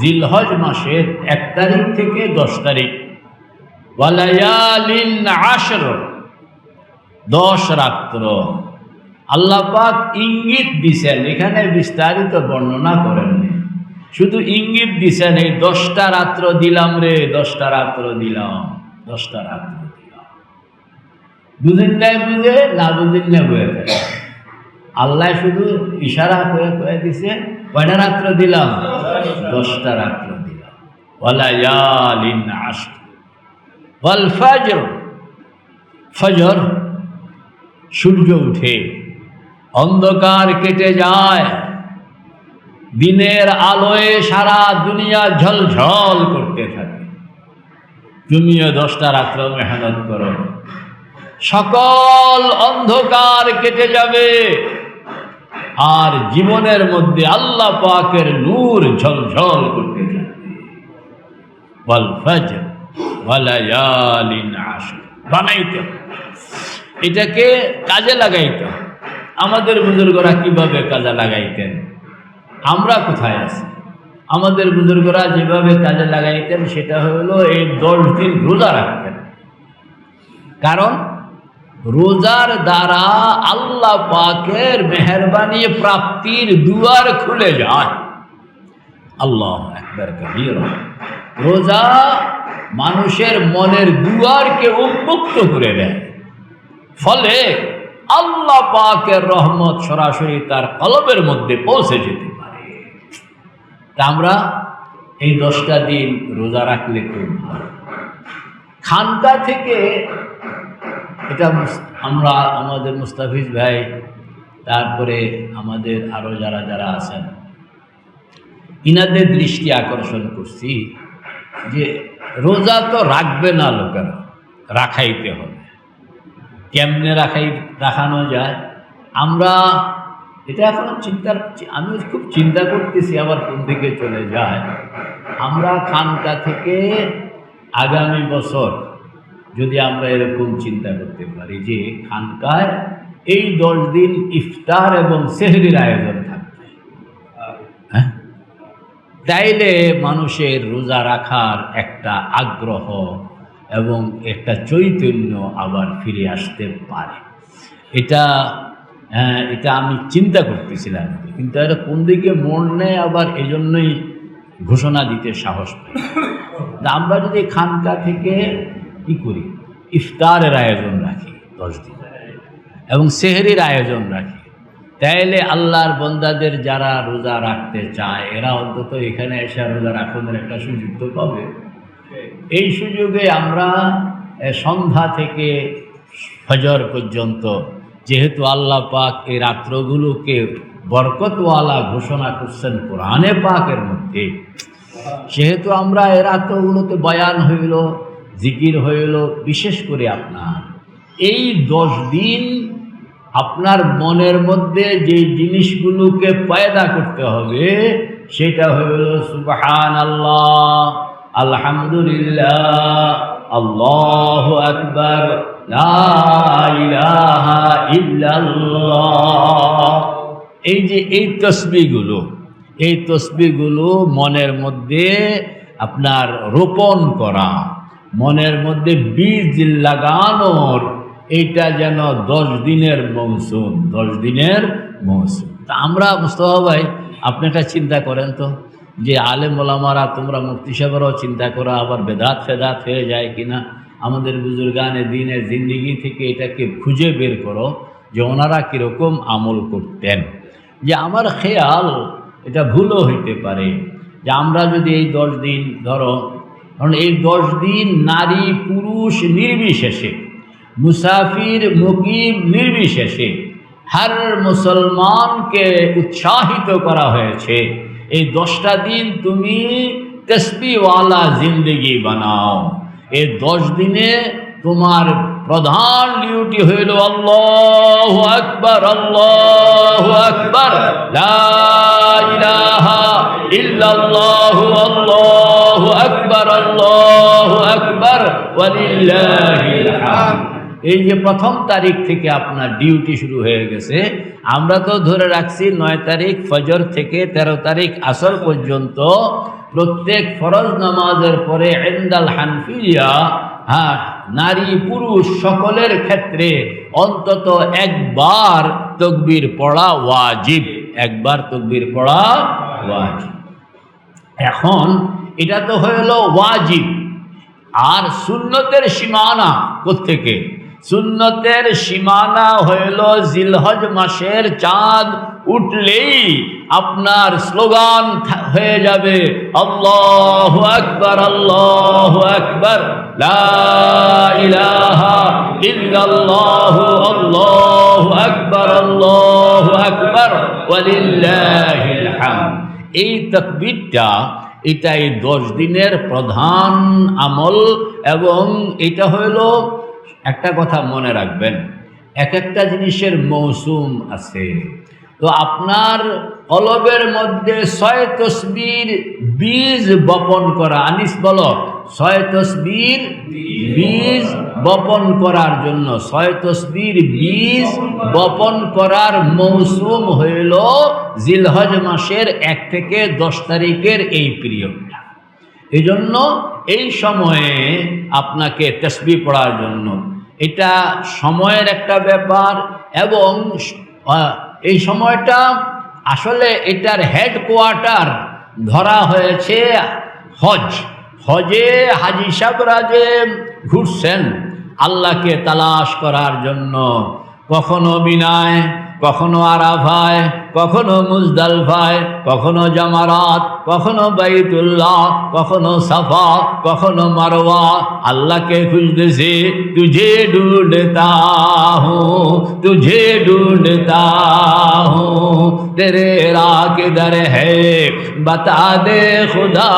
জিলহজ মাসের এক তারিখ থেকে দশ তারিখ। আশর, দশ রাত্র। আল্লাহ পাক ইঙ্গিত দিছেন, এখানে বিস্তারিত বর্ণনা করেননি শুধু ইঙ্গিত দিছেন, এই দশটা রাত্র দিলাম রে, দশটা রাত্র দিলাম, দশটা রাত্র দিলাম। বুঝেন বুঝে, না বুঝেন না আল্লাহ শুধু ইশারা করে করে দিছে, কয়টা রাত্র দিলাম? দশটা রাত্র দিলাম ফজর। ফজর, সূর্য উঠে, অন্ধকার কেটে যায়। দিনের আলোয় সারা দুনিয়া ঝলঝল করতে থাকে। তুমিও দশটা রাত্র মেহনত করো। সকল অন্ধকার কেটে যাবে। আর জীবনের মধ্যে আল্লাহ পাকের নূর ঝলঝল করতে থাকবে এটাকে কাজে লাগাইতে আমাদের বুজুর্গরা কীভাবে কাজে লাগাইতেন? আমরা কোথায় আছি? আমাদের বুজুর্গরা যেভাবে কাজে লাগাইতেন, সেটা হলো এই দশ দিন রোজা রাখতেন। কারণ রোজার দ্বারা আল্লাহ পাকের মেহরবানি প্রাপ্তির দুয়ার খুলে যায়। আল্লাহ একবার কবির। রোজা মানুষের মনের দুয়ারকে উন্মুক্ত করে দেয়। ফলে আল্লাহ পাকের রহমত সরাসরি তার কলবের মধ্যে পৌঁছে যেতে পারে। তা আমরা এই দশটা দিন রোজা রাখলে খুব ভালো খানকা থেকে এটা আমরা, আমাদের মুস্তাফিজ ভাই, তারপরে আমাদের আরও যারা যারা আছেন, ইনাদের দৃষ্টি আকর্ষণ করছি যে রোজা তো রাখবে না লোকেরা, রাখাইতে হবে। কেমনে রাখাই, রাখানো যায়? আমরা, এটা এখন চিন্তার, আমি খুব চিন্তা করতেছি আবার কোন দিকে চলে যায়। আমরা খানকা থেকে আগামী বছর যদি আমরা এরকম চিন্তা করতে পারি যে খানকায় এই দশ দিন ইফতার এবং সেহরির আয়োজন থাকবে। হ্যাঁ? তাইলে মানুষের রোজা রাখার একটা আগ্রহ এবং একটা চৈতন্য আবার ফিরে আসতে পারে। এটা হ্যাঁ, এটা আমি চিন্তা করতেছিলাম কিন্তু এটা কোন দিকে মন নেয় আবার এজন্যই ঘোষণা দিতে সাহস পাই আমরা যদি খানকা থেকে কি করি? ইফতারের আয়োজন রাখি দশ দিন। এবং সেহরির আয়োজন রাখি। তাইলে আল্লাহর বন্দাদের যারা রোজা রাখতে চায়, এরা অন্তত এখানে এসে রোজা রাখনের একটা সুযোগ তো পাবে। এই সুযোগে আমরা সন্ধ্যা থেকে ফজর পর্যন্ত যেহেতু আল্লাহ পাক এই রাত্রগুলোকে বরকতওয়ালা ঘোষণা করছেন কোরআনে পাকের মধ্যে, সেহেতু আমরা এ রাত্রগুলোতে বয়ান হইল জিকির হইল বিশেষ করে আপনার। এই দশ দিন আপনার মনের মধ্যে যে জিনিসগুলোকে পয়দা করতে হবে, সেটা হইল সুবহান আল্লাহ আলহামদুলিল্লাহ, আল্লাহ আকবর এই যে এই তসবিগুলো এই তসবিগুলো মনের মধ্যে আপনার রোপণ করা মনের মধ্যে বীজ লাগানোর এইটা যেন দশ দিনের মৌসুম, দশ দিনের মৌসুম। তা আমরা মুস্তফা ভাই, আপনি একটা চিন্তা করেন তো, যে আলেম ওলামারা তোমরা মুক্তি চিন্তা করো, আবার বেদাত ফেদাত হয়ে যায় কিনা? আমাদের বুজুর্গানে দিনের জিন্দিগি থেকে এটাকে খুঁজে বের করো, যে ওনারা কীরকম আমল করতেন। যে আমার খেয়াল, এটা ভুলও হইতে পারে। যে আমরা যদি এই দশ দিন, ধরো কারণ এই দশ দিন নারী, পুরুষ নির্বিশেষে, মুসাফির মুকিম নির্বিশেষে হর মুসলমানকে উৎসাহিত করা হয়েছে। এই দশটা দিন তুমি তেসপিওয়ালা জিন্দগি বানাও। এই দশ দিনে তোমার প্রধান ডিউটি হইল আল্লাহ আকবর আল্লাহ আকবর। ইল্লাল্লাহ, আল্লাহ আকবর আল্লাহ আকবর এই যে প্রথম তারিখ থেকে আপনার ডিউটি শুরু হয়ে গেছে, আমরা তো ধরে রাখছি নয় তারিখ ফজর থেকে ১৩ তারিখ আসর পর্যন্ত প্রত্যেক ফরজ নামাজের পরে এন্দাল হানফিয়া হ্যাঁ নারী পুরুষ সকলের ক্ষেত্রে অন্তত একবার তকবির পড়া ওয়াজিব। একবার তকবির পড়া ওয়াজিব। এখন এটা তো হলো ওয়াজিব। আর সুন্নতের সীমানা কোত্থেকে? সুন্নতের সীমানা হইল জিলহজ মাসের চাঁদ উঠলেই আপনার স্লোগান হয়ে যাবে, আল্লাহ আকবর আল্লাহ আকবর আল্লাহ আকবর আল্লাহ আকবর এই তকবিরটা এটা এই দশ দিনের প্রধান আমল এবং এটা হইল একটা কথা মনে রাখবেন, এক একটা জিনিসের মৌসুম আছে। তো আপনার কলবের মধ্যে ছয় তসবির বীজ বপন করা, আনিস বল, ছয় তসবির বীজ বপন করার জন্য, ছয় তসবির বীজ বপন করার মৌসুম হইল জিলহজ মাসের এক থেকে দশ তারিখের এই পিরিয়ডটা। এই জন্য এই সময়ে আপনাকে তসবি পড়ার জন্য এটা সময়ের একটা ব্যাপার এবং এই সময়টা আসলে এটার হেডকোয়ার্টার ধরা হয়েছে হজ। হজে হাজি সাবরা যে ঘুরছেন, আল্লাহকে তালাশ করার জন্য কখনো বিনায় কখনো আরাফায়, কখনো মুজদালফায়, কখনো জামারাত, কখনো বাইতুল্লাহ, কখনো সাফা, কখনো মারওয়া। আল্লাহকে খুঁজতেছি, তুঝে ডুডতা হো তুঝে ডুডতা হো তে রাখ দর হে দে খুদা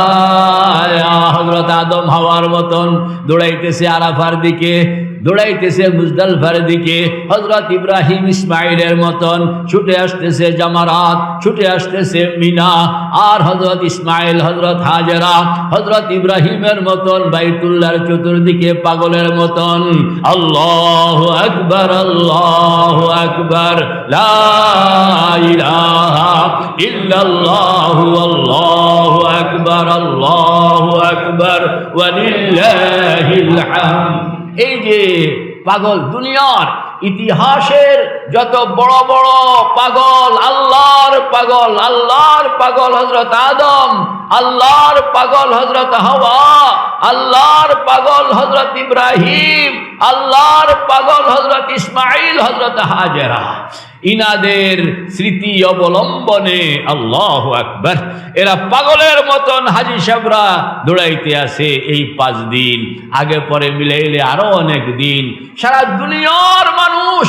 হজরত আদম হওয়ার মতন দৌড়াইতেছে আরাফার দিকে। দৌড়াইতেছে মুজদালফার দিকে। হজরত ইব্রাহিম ইসমাইলের মতন ছুটে আসতেছে জামারাত, ছুটে আসতেছে মিনা আর হজরত ইসমাইল হজরত হাজরা হজরত ইব্রাহিমের মতন বাইতুল্লাহর চতুর্দিকে পাগলের মতন। আল্লাহ আকবর আল্লাহ আকবর ইল্লাল্লাহু, আল্লাহু আকবর আল্লাহু আকবর, ওয়ালিল্লাহিল হামদ। এই যে পাগল দুনিয়ার ইতিহাসের যত বড় বড় পাগল, আল্লাহর পাগল আল্লাহর পাগল হজরত আদম, আল্লাহর পাগল হজরত হওয়া, আল্লাহর পাগল হজরত ইব্রাহিম, আল্লাহর পাগল হজরত ইসমাইল হজরত হাজেরা। ইনাদের স্মৃতি অবলম্বনে আল্লাহ আকবর। এরা পাগলের মতন হাজি সাহরা দৌড়াইতে আসে এই পাঁচ দিন। আগে পরে মিলাইলে আরও অনেক দিন। সারা দুনিয়ার মানুষ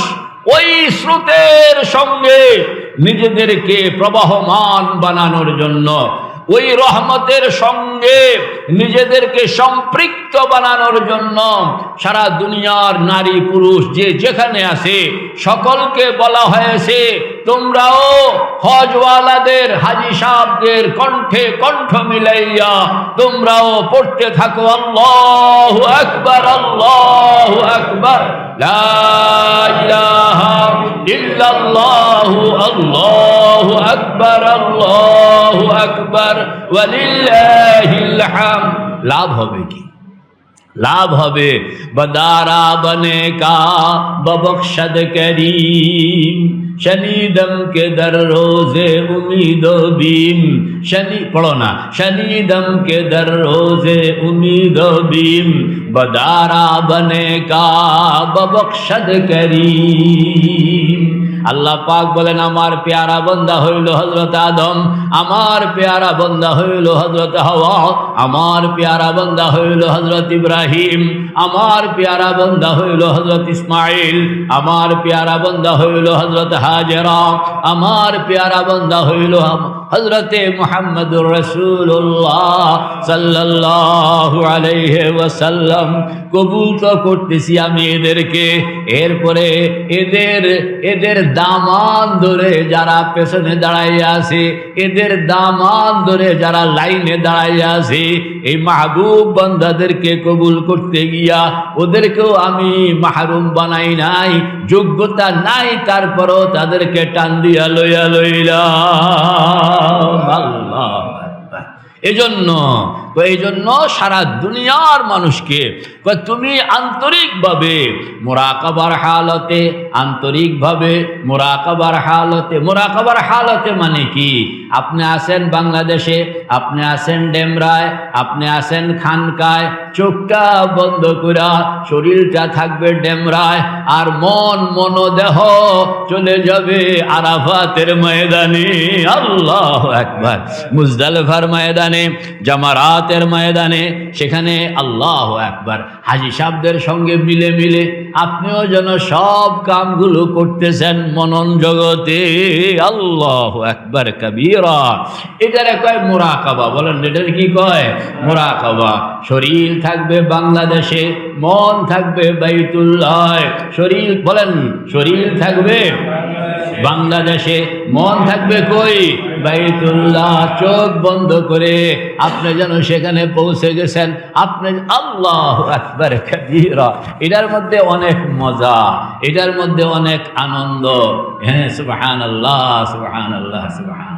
ওই স্রোতের সঙ্গে নিজেদেরকে প্রবাহমান বানানোর জন্য, ওই রহমতের সঙ্গে নিজেদেরকে সম্পৃক্ত বানানোর জন্য সারা দুনিয়ার নারী পুরুষ যে যেখানে আছে, সকলকে বলা হয়েছে, তোমরাও হজওয়ালাদের, হাজি সাহেবদের কণ্ঠে কণ্ঠ মিলাইয়া তোমরাও পড়তে থাকো। আল্লাহ আকবর আল্লাহ আকবর। ইল্লাল্লাহু আল্লাহু আকবর আল্লাহু আকবর ওয়ালিল্লাহিল হামদ লাভ হবে কি? লাভ হবে। বদারা বনে কা ববক্ষদ করিম। শনিদম কে দর রোজে উমিদ বিম শনি, পড়ো না। শনিদম কে দর রোজে উমিদ বিম বদারা বনে কা ববক্ষদ করিম। আল্লাহ পাক বলেন, আমার পেয়ারা বন্দা হইল হজরত আদম, আমার পেয়ারা বন্দা হইল হজরত হওয়া, আমার পেয়ারা বন্দা হইল হজরত ইব্রাহিম, আমার পেয়ারা বন্দা হইল হজরত ইসমাইল আমার পেয়ারা বন্দা হইল হজরত হাজেরা, আমার পেয়ারা বন্দা হইল হজরতে মোহাম্মদুর রসুল্লাহ সাল্লাল্লাহু আলাইহি ওয়াসাল্লাম কবুল তো করতেছি আমি এদেরকে। এরপরে এদের এদের দামান ধরে যারা পেছনে দাঁড়াইয়া আছে, এদের দামান ধরে যারা লাইনে দাঁড়াইয়া আছে, এই মাহবুব বান্দাদেরকে কবুল করতে গিয়া ওদেরকেও আমি মাহরুম বানাই নাই, যোগ্যতা নাই, তারপরও তাদেরকে টান দিয়া লইয়া লইলাম। এজন্য তো এই জন্য সারা দুনিয়ার মানুষকে তুমি আন্তরিকভাবে মোরাকাবার হালতে, আন্তরিকভাবে মোরাকাবার হালতে মোরাকাবার হালতে মানে কি? আপনি আছেন বাংলাদেশে, আপনি আছেন ডেমরায়, আপনি আছেন খানকায়, চোখটা বন্ধ করা শরীরটা থাকবে ডেমরায়, আর মন মনোদেহ চলে যাবে আরাফাতের ময়দানে। আল্লাহ একবার মুজদালফার ময়দানে, জামারাতের ময়দানে, সেখানে আল্লাহ একবার হাজি সাহেবদের সঙ্গে মিলে মিলে আপনিও যেন সব কামগুলো করতেছেন মনন জগতে। আল্লাহ একবার কবিরা। এটারে কয় মোরাকাবা? বলেন, এটার কি কয়? মোরাকাবা। শরীর থাকবে বাংলাদেশে। মন থাকবে বাইতুল্লাহ। শরীর, বলেন, শরীর থাকবে? বাংলাদেশে মন থাকবে কই? বাইতুল্লাহ, চোখ বন্ধ করে আপনি যেন সেখানে পৌঁছে গেছেন। আপনি আল্লাহ আকবার কবিরা। এটার মধ্যে অনেক মজা, এটার মধ্যে অনেক আনন্দ। হ্যাঁ সুবাহান আল্লাহ সুবাহান আল্লাহ সুবাহান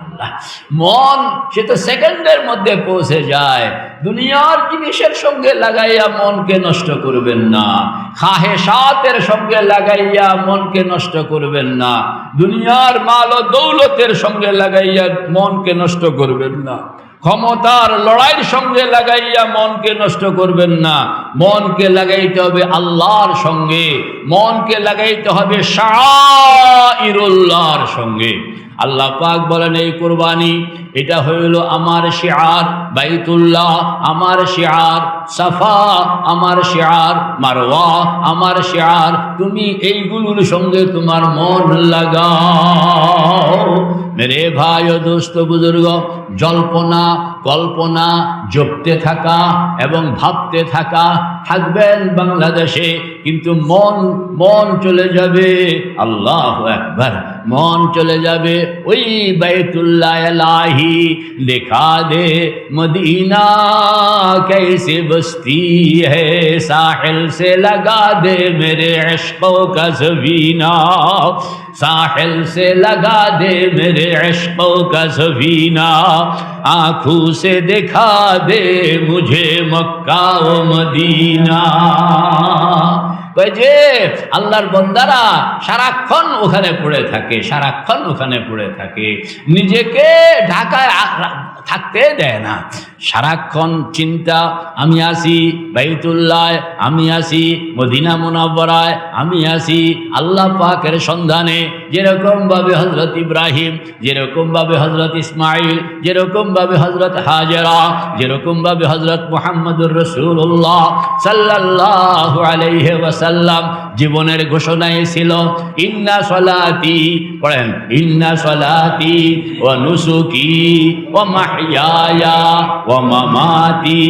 মন সে তো সেকেন্ডের মধ্যে পৌঁছে যায়। দুনিয়ার জিনিসের সঙ্গে লাগাইয়া মনকে নষ্ট করবেন না। খাহে সাতের সঙ্গে লাগাইয়া মনকে নষ্ট করবেন না। দুনিয়ার মাল ও দৌলতের সঙ্গে লাগাইয়া মনকে নষ্ট করবেন না। ক্ষমতার লড়াইয়ের সঙ্গে লাগাইয়া মনকে নষ্ট করবেন না। মনকে লাগাইতে হবে আল্লাহর সঙ্গে। মনকে লাগাইতে হবে শাহরুল্লাহর সঙ্গে। আল্লাহ পাক বলেন, এই কোরবানি, এটা হইল আমার শিয়ার, বাইতুল্লাহ আমার শিয়ার, সাফা আমার শিয়ার, মারওয়া আমার শিয়ার। তুমি এইগুলোর সঙ্গে তোমার মন লাগাও। মেরে ভাই ও দোস্ত বুজুর্গ, জল্পনা, কল্পনা, জপতে থাকা এবং ভাবতে থাকা থাকবেন বাংলাদেশে, কিন্তু মন মন চলে যাবে। আল্লাহ একবার মন চলে اوئی بیت اللہ الہی دکھا دے مدینہ کیسے بستی ہے ساحل سے لگا دے میرے عشقوں کا زبینہ ساحل سے لگا دے میرے عشقوں کا زبینہ آنکھوں سے دکھا دے مجھے مکہ و مدینہ যে আল্লাহর বন্দারা সারাক্ষণ ওখানে পড়ে থাকে সারাক্ষণ ওখানে পড়ে থাকে। নিজেকে ঢাকায় থাকতে দেয় না। সারাক্ষণ চিন্তা, আমি আসি বাইতুল্লাহ, আমি আসি মদিনা মুনাব্বরায় আমি আসি আল্লাহ পাকের সন্ধানে। যেরকম ভাবে হজরত ইব্রাহিম, যেরকম ভাবে হজরত ইসমাইল যেরকম ভাবে হজরত হাজরা, যেরকম ভাবে হজরত মোহাম্মদুর রসুল্লাহ সাল্লাহ আলাইহি ওয়াসাল্লাম জীবনের ঘোষণায় ছিল, ইন্না সলাতি, পড়েন, ইন্না সলাতি ও নুসুকি ও মাহিয়ায়া ও মামাতি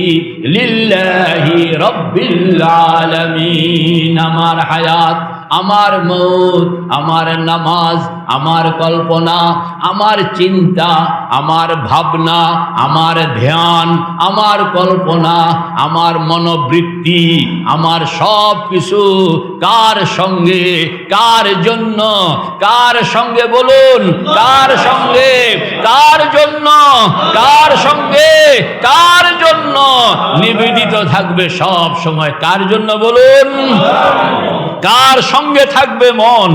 লিল্লাহি রব্বিল আলামিন। আমার হায়াত আমার মৌত আমার নামাজ আমার কল্পনা, আমার চিন্তা, আমার ভাবনা, আমার ধ্যান, আমার কল্পনা, আমার মনোবৃত্তি, আমার সব কিছু কার সঙ্গে, কার জন্য, কার সঙ্গে বলুন, কার সঙ্গে, কার জন্য, কার সঙ্গে, কার জন্য নিবেদিত থাকবে সব সময়, কার জন্য বলুন? কার সঙ্গে থাকবে মন?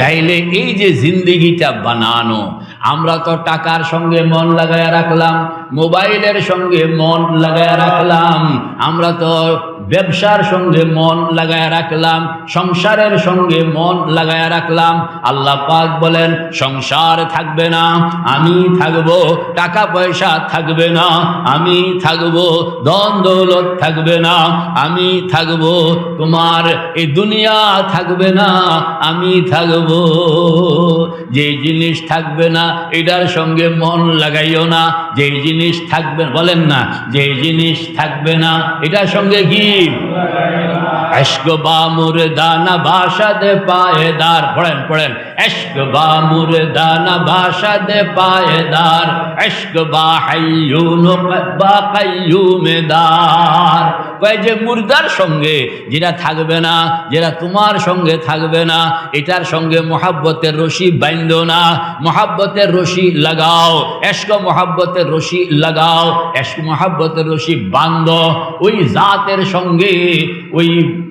তাইলে এই যে জিন্দিগিটা বানানো, আমরা তো টাকার সঙ্গে মন লাগায় রাখলাম। মোবাইলের সঙ্গে মন লাগায় রাখলাম। আমরা তো ব্যবসার সঙ্গে মন লাগায় রাখলাম, সংসারের সঙ্গে মন লাগায় রাখলাম। আল্লাহ পাক বলেন, সংসার থাকবে না, আমি থাকব টাকা পয়সা থাকবে না, আমি থাকব ধন দৌলত থাকবে না, আমি থাকব, তোমার এই দুনিয়া থাকবে না, আমি থাকব। যে জিনিস থাকবে না, এটার সঙ্গে মন লাগাইও না, যে জিনিস থাকবে বলেন না যে জিনিস থাকবে না এটার সঙ্গে কি? এশক বা মুরদানা ভাষা দে পায়েদার, পড়েন পড়েন। এশক বা মুরদানা ভাষা দে পায়েদার, এশক বা হাইয়ুন বা কাইয়ুমেদার। কয় যে মুর্দার সঙ্গে যেটা থাকবে না, যেটা তোমার সঙ্গে থাকবে না, এটার সঙ্গে মহাব্বতের রশি বাইন্দ না। মহাব্বতের রশি লাগাও, এশক মহাব্বতের রশি লাগাও, এশক মহাব্বতের রশি বান্ধ। ওই জাতের সঙ্গে ওই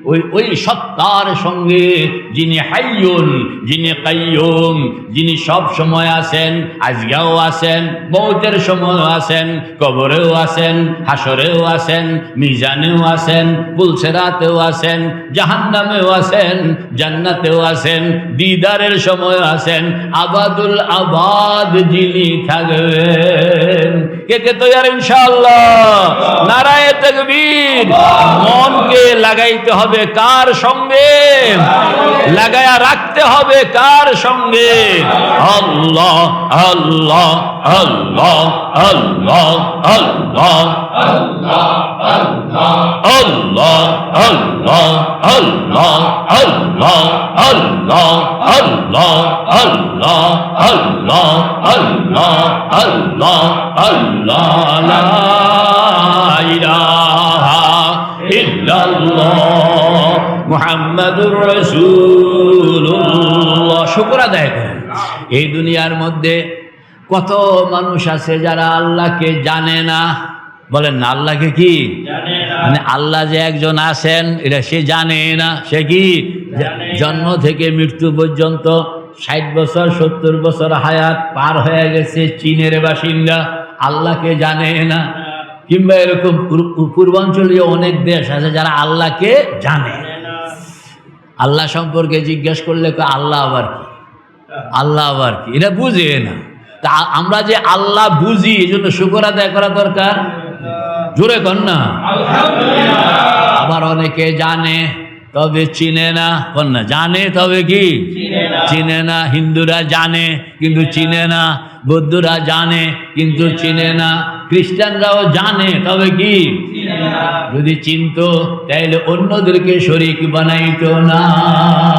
ওই ওই সত্তার সঙ্গে যিনি হাইয়ুন, যিনি কাইয়ুম, যিনি সব সময় আছেন, আজগাও আছেন, মৌতের সময় আছেন, কবরেও আছেন হাসরেও আছেন, মিজানেও আছেন পুলসেরাতেও আছেন, জাহান্নামেও আছেন, জান্নাতেও আছেন, দিদারের সময় আছেন, আবাদুল আবাদ যিনি থাকবেন কে কে তৈয়ার ইনশাআল্লাহ নারায় তকবীর মনকে লাগাইতে হবে কার সঙ্গে লাগায়া রাখতে হবে কার সঙ্গে আল্লাহ আল্লাহ আল্লাহ আল্লাহ আল্লাহ আল্লাহ আল্লাহ আল্লাহ আল্লাহ আল্লাহ আল্লাহ আল্লাহ আল্লাহ আল্লাহ আল্লাহ আল্লাহ মুহাম্মাদুর শুকর আদায় করেন। এই দুনিয়ার মধ্যে কত মানুষ আছে যারা আল্লাহকে জানে না। বলেন না আল্লাহকে কি? মানে আল্লাহ যে একজন আছেন এটা সে জানে না। সে কি? জন্ম থেকে মৃত্যু পর্যন্ত ষাট বছর সত্তর বছর হায়াত পার হয়ে গেছে চীনের বাসিন্দা। আল্লাহকে জানে না। কিংবা এরকম পূর- পূর্বাঞ্চলীয় অনেক দেশ আছে যারা আল্লাহকে জানে। আল্লাহ সম্পর্কে জিজ্ঞেস করলে আল্লাহ আবার কি? আল্লাহ আবার কি? এটা বুঝে না। তা আমরা যে আল্লাহ বুঝি এই জন্য শুকর আদায় করা দরকার। জোরে কর না। আবার অনেকে জানে, তবে চিনে না। না, জানে তবে কি? চিনে না হিন্দুরা জানে কিন্তু চিনে না। বৌদ্ধরা জানে কিন্তু চিনে না। খ্রিস্টানরাও জানে তবে কি? যদি চিনতো তাইলে অন্যদেরকে শরিক বানাইতো না।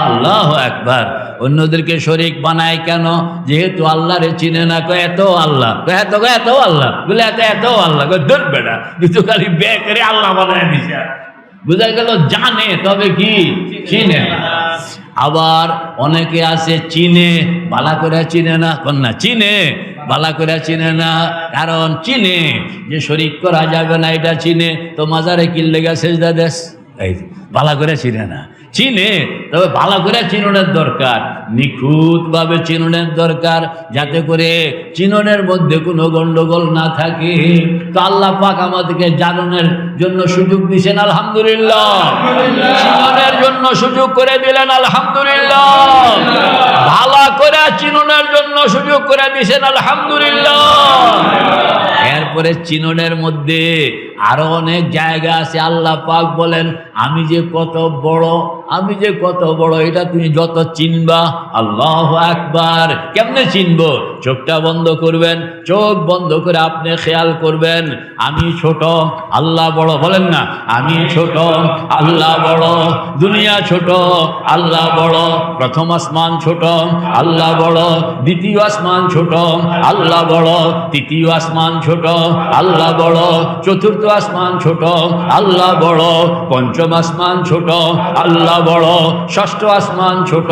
আল্লাহ একবার অন্যদেরকে শরিক বানায় কেন? যেহেতু আল্লাহরে চিনে না কয় এত আল্লাহ এত এত আল্লাহ। বলে এত এত আল্লাহ বেটা কিন্তু খালি বে করে আল্লাহ বানায় দিছে। বোঝা গেল জানে, তবে কি? চিনে। আবার অনেকে আছে চিনে, বালা করে চিনে না, কন্যা, চিনে, বালা করে চিনে না। কারণ চিনে, যে শরিক করা যাবে না, এটা চিনে। তো মাজারে কিনলে গেছে দেশ এই বালা করে চিনে না। চিনে, তবে ভালো করে চিননের দরকার, নিখুঁতভাবে চিননের দরকার, যাতে করে চিননের মধ্যে কোনো গন্ডগোল না থাকে। তো আল্লাহ পাক আমাদেরকে জাননের জন্য সুযোগ দিয়েছেন, আলহামদুলিল্লাহ। চিননের জন্য সুযোগ করে দিলেন, আলহামদুলিল্লাহ। ভালো করে চিননের জন্য সুযোগ করে দিয়েছেন, আলহামদুলিল্লাহ। এরপরে চিননের মধ্যে আরও অনেক জায়গা আছে, আল্লাহ পাক বলেন, আমি যে কত বড় আমি যে কত বড়, এটা তুমি যত চিনবা, আল্লাহ একবার কেমনে চিনবো? চোখটা বন্ধ করবেন, চোখ বন্ধ করে আপনি খেয়াল করবেন, আমি ছোট, আল্লাহ বড়, বলেন না, আমি ছোট, আল্লাহ বড়, দুনিয়া ছোট, আল্লাহ বড়, প্রথম আসমান ছোট, আল্লাহ বড়, দ্বিতীয় আসমান ছোট, আল্লাহ বড়, তৃতীয় আসমান ছোট, আল্লাহ বড়, চতুর্থ আসমান ছোট, আল্লাহ বড়, পঞ্চম আসমান ছোট, আল্লাহ বড় ষষ্ঠ আসমান ছোট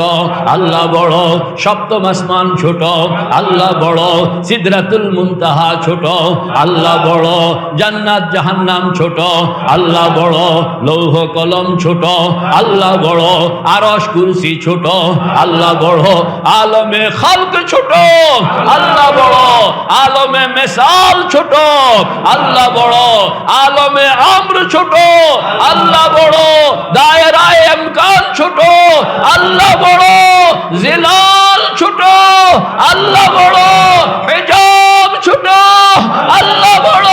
আল্লাহ বড় সপ্তম আসমান ছোট আল্লাহ বড় সিদরাতুল মুনতাহা ছোট আল্লাহ বড় জান্নাত জাহান্নাম ছোট আল্লাহ বড় লৌহ কলম ছোট আল্লাহ বড় আরশ কুরসি ছোট আল্লাহ বড় আলমে খালক ছোট আল্লাহ বড় আলমে মেসাল ছোট আল্লাহ বড় আলমে আম্র ছোট আল্লাহ বড় দায়রায় এমকান ছোট, আল্লাহ বড়, জিলাল ছোট, আল্লাহ বড়, হেজাব ছোট, আল্লাহ বড়,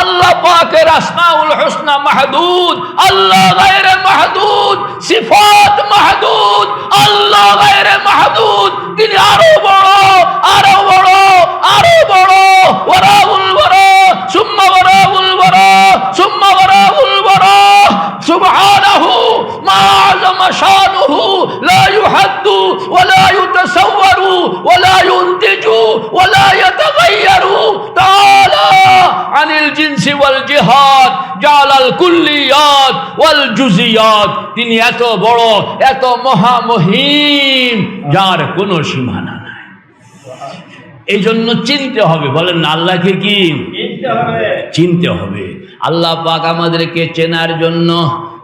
আল্লাহ পাকের আসমাউল হোসনা মাহদুদ, আল্লাহ গায়রে মাহদুদ, সিফাত মাহদুদ, আল্লাহ গায়রে মাহদুদ, তিনি আরও বড় আরও বড় আরও বড় ওরাউল বড় সুম্মা ওরাউল বড় সুম্মা ওরাউল বড় সুবহানাহু মা আযমা শানুহু লা ইউহাদ্দু ওয়ালা يتصوروا ولا ينتجوا ولا يتغيروا تعالى عن الجنس والجهاد جعل الكليات والجزيات তিনি এত বড় এত মহামহিম যার কোনো সীমানা নাই এই জন্য চিনতে হবে বলেন না আল্লাহকে কি চিনতে হবে আল্লাহ পাক আমাদেরকে চেনার জন্য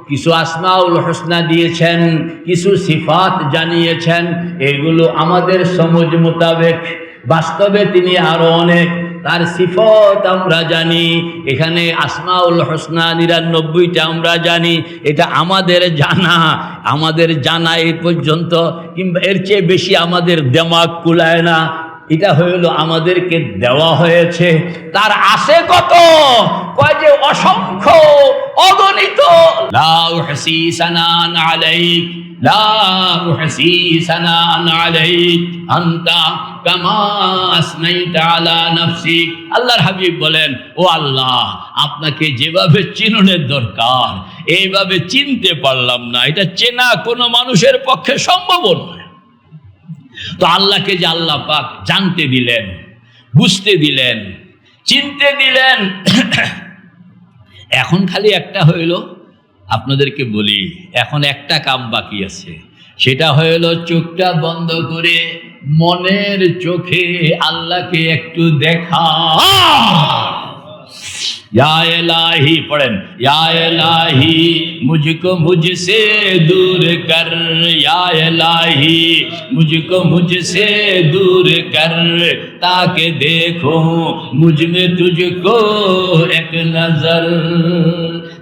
কিছু আসমাউল হোসনা দিয়েছেন, কিছু সিফাত জানিয়েছেন, এগুলো আমাদের সমজ মোতাবেক। বাস্তবে তিনি আরও অনেক, তার সিফত আমরা জানি, এখানে আসমাউল হোসনা নিরানব্বইটা আমরা জানি, এটা আমাদের জানা আমাদের জানা এই পর্যন্ত, কিংবা এর চেয়ে বেশি আমাদের দেমাগ কুলায় না। এটা হইল আমাদেরকে দেওয়া হয়েছে। তার আসে কত? কয় যে অসংখ্য, অগণিত। লা উহসি সানান আলাইক, লা উহসি সানান আলাইক, আনতা কামা আসনাইতা আলা নাফসিক। আল্লাহর হাবিব বলেন, ও আল্লাহ, আপনাকে যেভাবে চিননের দরকার, এইভাবে চিনতে পারলাম না। এটা চেনা কোনো মানুষের পক্ষে সম্ভব নয়। তো আল্লাহকে যে আল্লাহ পাক জানতে দিলেন, বুঝতে দিলেন, চিনতে দিলেন, এখন খালি একটা হইল, আপনাদেরকে বলি, এখন একটা কাম বাকি আছে। সেটা হইল চোখটা বন্ধ করে মনের চোখে আল্লাহকে একটু দেখা। یا الہی پڑھیں یا الہی مجھ کو مجھ سے دور کر، یا الہی مجھ کو مجھ سے دور کر ताकि देखो मुझ में तुझको एक नजर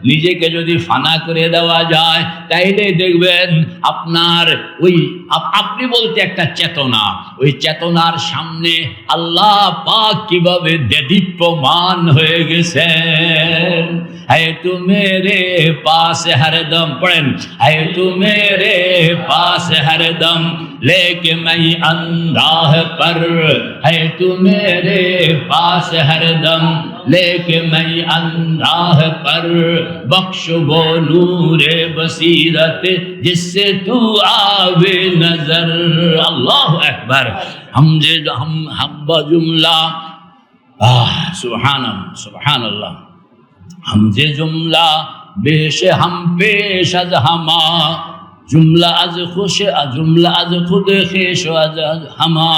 নিজেকে যদি ফানা করে দেওয়া যায় তাইলে দেখবেন আপনার ওই আপ- আপনি বলতে একটা চেতনা ওই চেতনার সামনে আল্লাহ পাক কিভাবে দেদীপ্যমান হয়ে গেছেন اے تو میرے پاس ہر دم پڑھن ہے تو میرے پاس ہر دم لے کے میں انداہ پر۔ ہے تو میرے پاس ہر دم لے کے میں انداہ پر۔ بخش وہ نور بصیرت جس سے تو آوے نظر۔ اللہ اکبر۔ ہم ہم حب جملہ۔ آہ، سبحان اللہ سبحان اللہ۔ হামজে জুমলা বেশে হাম পেশ আজ হামা জুমলা আজ খুশে জুমলা আজ খুদ খেশ আজ হামা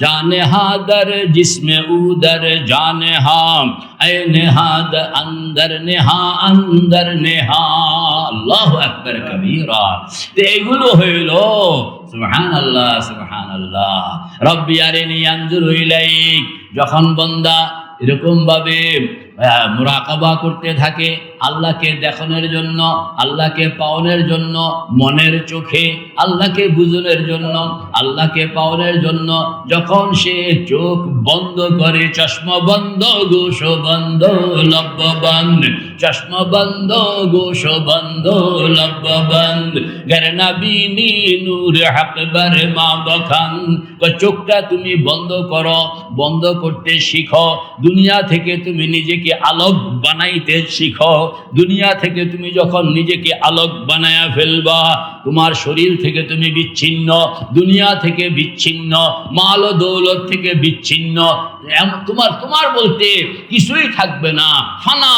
জানে হাদর জিসমে উদর জানে হাম এ নেহাদ অন্দর নেহা অন্দর নেহা আল্লাহ আকবর কবিরা এইগুলো হইল সুহান আল্লাহ সুহান আল্লাহ রব্বি আরে নিয়াঞ্জুর হইলাইক যখন বন্দা এরকম ভাবে মুরাকাবা করতে থাকে। আল্লাহকে দেখানোর জন্য, আল্লাহকে পাওনের জন্য মনের চোখে, আল্লাহকে বুঝনের জন্য, আল্লাহকে পাওনের জন্য যখন সে চোখ বন্ধ করে, চশমা বন্ধ গোষ বন্ধ লব্ব বন্ধ চশমা বন্ধ গোষ বন্ধ লব্ব বন্ধ গর নবীনি নূর আকবর মা বখান। চোখটা তুমি বন্ধ করো, বন্ধ করতে শিখো। দুনিয়া থেকে তুমি নিজেকে আলোক বানাইতে শিখো। দুনিয়া থেকে তুমি যখন নিজেকে আলোক বানায়া ফেলবা, তোমার শরীর থেকে তুমি বিচ্ছিন্ন, দুনিয়া থেকে বিচ্ছিন্ন, মাল দৌলত থেকে বিচ্ছিন্ন তোমার তোমার বলতে কিছুই থাকবে না। ফানা,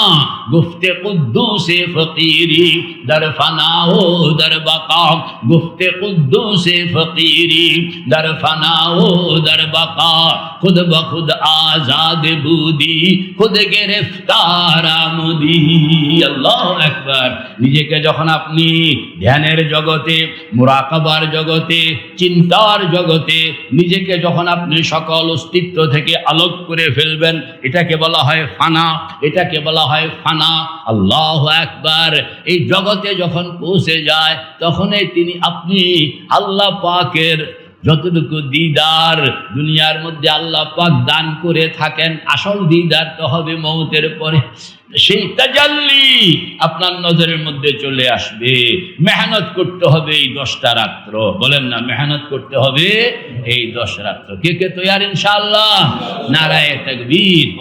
গুফতে কুদ্দুসে ফকিরি, দর ফানা ও দর বাকা। গুফতে কুদ্দুসে ফকিরি, দর ফানা ও দর বাকা। খুদ বখুদ আজাদ বুদি, খুদ গ্রেফতার আমদি। আল্লাহ একবার নিজেকে যখন আপনি ধ্যানের জগতে, মুরাকাবার জগতে, চিন্তার জগতে, নিজেকে যখন আপনি সকল অস্তিত্ব থেকে আলোক করে ফেলবেন। এটাকে বলা হয় ফানা, এটাকে বলা হয় ফানা। আল্লাহ একবার এই জগতে যখন পৌঁছে যায়, তখনই তিনি আপনি আল্লাহ পাকের যতটুকু দিদার দুনিয়ার মধ্যে আল্লাহ পাক দান করে থাকেন, আসল দিদার তো হবে মৌতের পরে। সেই তাজাল্লি আপনার নজরের মধ্যে চলে আসবে। মেহনত করতে হবে এই দশটা রাত্র। বলেন না, মেহনত করতে হবে এই দশ রাত্র। কে কে তৈয়ার ইনশাআল্লাহ? নারায় তাকবীর।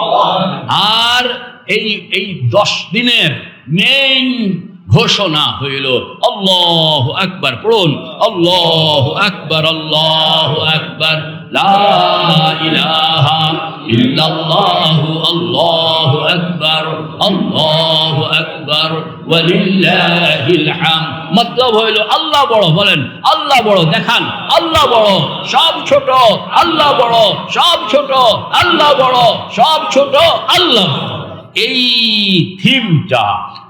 আর এই এই দশ দিনের মেইন ঘোষণা হইল, আল্লাহ আকবার, পড়ুন, আল্লাহ আকবার আল্লাহ আকবার। লা ইলাহা ইল্লাল্লাহু, আল্লাহু আকবার আল্লাহু আকবার, ওয়ালিল্লাহিল হামদ মতলব হইল আল্লাহ বড়, বলেন, আল্লাহ বড়, দেখান, আল্লাহ বড়, সব ছোট, আল্লাহ বড়, সব ছোট, আল্লাহ বড়, সব ছোট, আল্লাহ। এই থিমটা,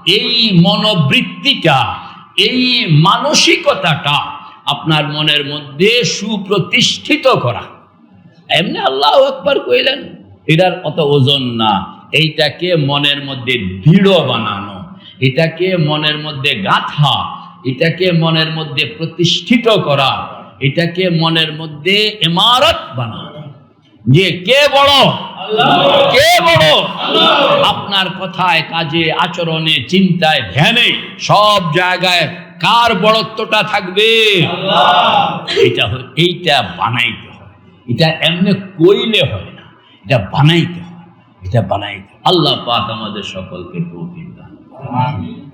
এই মনোবৃত্তিটা, এই মানসিকতাটা আপনার মনের মধ্যে সুপ্রতিষ্ঠিত করা এমনি আল্লাহ একবার কইলেন এটার অত ওজন না এইটাকে মনের মধ্যে দৃঢ় বানানো এটাকে মনের মধ্যে গাঁথা এটাকে মনের মধ্যে প্রতিষ্ঠিত করা এটাকে মনের মধ্যে ইমারত বানানো। যে কে বড়? কে বড়? আপনার কথায় কাজে আচরণে চিন্তায় ধ্যানে সব জায়গায় কার বড়ত্বটা থাকবে? এটা হয়- এইটা বানাইতে এটা এমনি করিলে হয় না। এটা বানাইতে হয় এটা বানাইতে আল্লাহ পাক আমাদের সকলকে তৌফিক দান করুন।